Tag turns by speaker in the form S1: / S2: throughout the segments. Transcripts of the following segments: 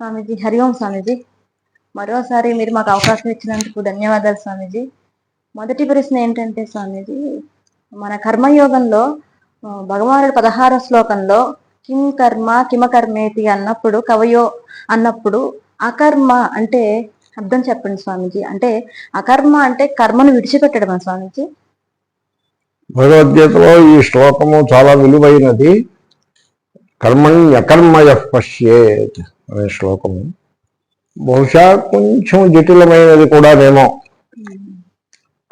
S1: స్వామీజీ హరి ఓం స్వామీజీ. మరోసారి మీరు మాకు అవకాశం ఇచ్చినందుకు ధన్యవాదాలు స్వామీజీ. మొదటి ప్రశ్న ఏంటంటే స్వామీజీ మన కర్మయోగంలో భగవానుడు పదహార శ్లోకంలో కిం కర్మ కిమకర్మేతి అన్నప్పుడు కవయో అన్నప్పుడు అకర్మ అంటే అర్థం చెప్పండి స్వామీజీ. అంటే అకర్మ అంటే కర్మను విడిచిపెట్టడం స్వామీజీ?
S2: భగవద్గీతలో ఈ శ్లోకము చాలా విలువైనది. కర్మణ్యకర్మయ పశ్యేత్ అనే శ్లోకము. బహుశా కొంచెం జటిలమైనది కూడానేమో.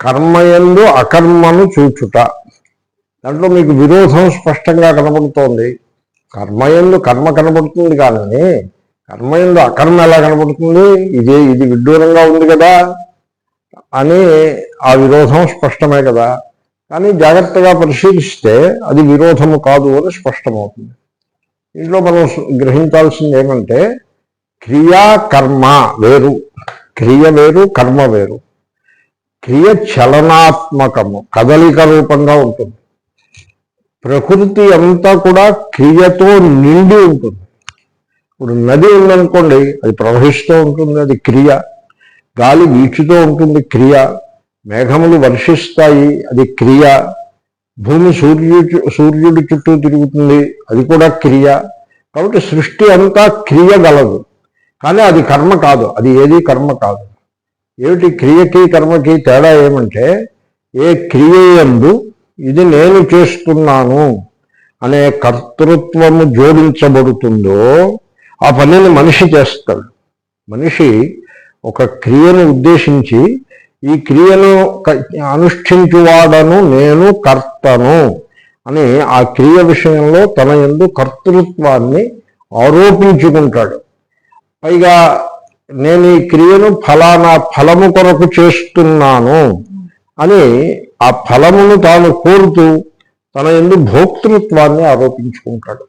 S2: కర్మయందు అకర్మను చూచుట. దాంట్లో మీకు విరోధం స్పష్టంగా కనబడుతోంది. కర్మయందు కర్మ కనబడుతుంది కానీ కర్మయందు అకర్మ ఎలా కనబడుతుంది? ఇది ఇది విడ్డూరంగా ఉంది కదా అని ఆ విరోధం స్పష్టమే కదా. కానీ జాగ్రత్తగా పరిశీలిస్తే అది విరోధము కాదు అని స్పష్టమవుతుంది. ఇంట్లో మనం గ్రహించాల్సింది ఏమంటే క్రియా కర్మ వేరు క్రియ వేరు కర్మ వేరు. క్రియ చలనాత్మకము కదలిక రూపంగా ఉంటుంది. ప్రకృతి అంతా కూడా క్రియతో నిండి ఉంటుంది. ఇప్పుడు నది ఉందనుకోండి అది ప్రవహిస్తూ ఉంటుంది అది క్రియ. గాలి వీచుతూ ఉంటుంది క్రియ. మేఘములు వర్షిస్తాయి అది క్రియ. భూమి సూర్యుడు సూర్యుడి చుట్టూ తిరుగుతుంది అది కూడా క్రియ. కాబట్టి సృష్టి అంతా క్రియ గలదు. కానీ అది కర్మ కాదు అది ఏది కర్మ కాదు. ఏమిటి క్రియకి కర్మకి తేడా ఏమంటే ఏ క్రియ ఎందు ఇది నేను చేస్తున్నాను అనే కర్తృత్వము జోడించబడుతుందో ఆ పనిని మనిషి చేస్తాడు. మనిషి ఒక క్రియను ఉద్దేశించి ఈ క్రియను క- అనుష్ఠించువాడను నేను కర్తను అని ఆ క్రియ విషయంలో తన యందు కర్తృత్వాన్ని ఆరోపించుకుంటాడు. పైగా నేను ఈ క్రియను ఫలానా ఫలము కొరకు చేస్తున్నాను అని ఆ ఫలమును తాను కోరుతూ తన ఎందు భోక్తృత్వాన్ని ఆరోపించుకుంటాడు.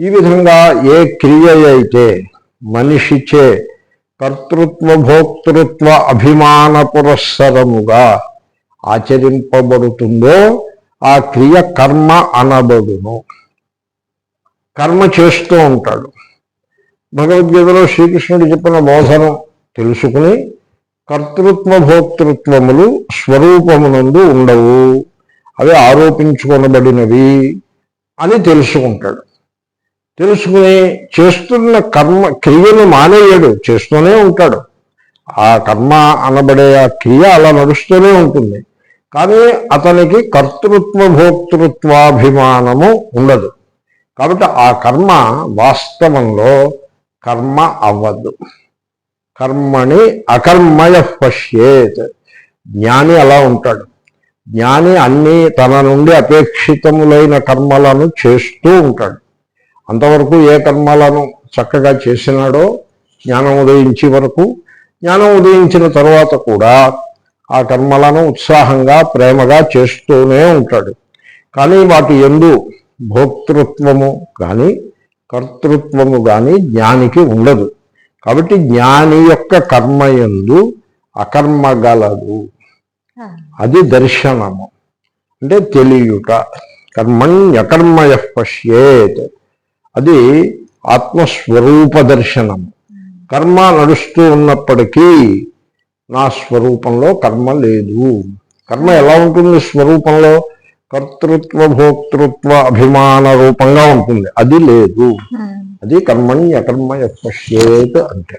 S2: ఈ విధంగా ఏ క్రియ అయితే మనిషిచే కర్తృత్వ భోక్తృత్వ అభిమాన పురస్సరముగా ఆచరింపబడుతుందో ఆ క్రియ కర్మ అనబడును. కర్మ చేస్తూ ఉంటాడు. భగవద్గీతలో శ్రీకృష్ణుడు చెప్పిన బోధనం తెలుసుకుని కర్తృత్వ భోక్తృత్వములు స్వరూపమునందు ఉండవు. అవి ఆరోపించుకొనబడినవి అని తెలుసుకుంటాడు. తెలుసుకుని చేస్తున్న కర్మ క్రియను మానేయడు చేస్తూనే ఉంటాడు. ఆ కర్మ అనబడే ఆ క్రియ అలా నడుస్తూనే ఉంటుంది. కానీ అతనికి కర్తృత్వ భోక్తృత్వాభిమానము ఉండదు. కాబట్టి ఆ కర్మ వాస్తవంలో కర్మ అవ్వదు. కర్మని అకర్మయ పశ్యేత్. జ్ఞాని అలా ఉంటాడు. జ్ఞాని అన్ని తన నుండి అపేక్షితములైన కర్మలను చేస్తూ ఉంటాడు. అంతవరకు ఏ కర్మలను చక్కగా చేసినాడో జ్ఞానం ఉదయించే వరకు జ్ఞానం ఉదయించిన తర్వాత కూడా ఆ కర్మలను ఉత్సాహంగా ప్రేమగా చేస్తూనే ఉంటాడు. కానీ వాటి ఎందు భోక్తృత్వము కానీ కర్తృత్వము కానీ జ్ఞానికి ఉండదు. కాబట్టి జ్ఞాని యొక్క కర్మ ఎందు అకర్మ గలదు. అది దర్శనము. అంటే తెలియుట. కర్మణ్యకర్మయ పశ్యేత్. అది ఆత్మస్వరూప దర్శనము కర్మ నడుస్తూ ఉన్నప్పటికీ నా స్వరూపంలో కర్మ లేదు. కర్మ ఎలా ఉంటుంది స్వరూపంలో? కర్తృత్వ భోక్తృత్వ అభిమాన రూపంగా ఉంటుంది. అది లేదు. అది కర్మణ్యకర్మ పశ్యేత్ అంటే.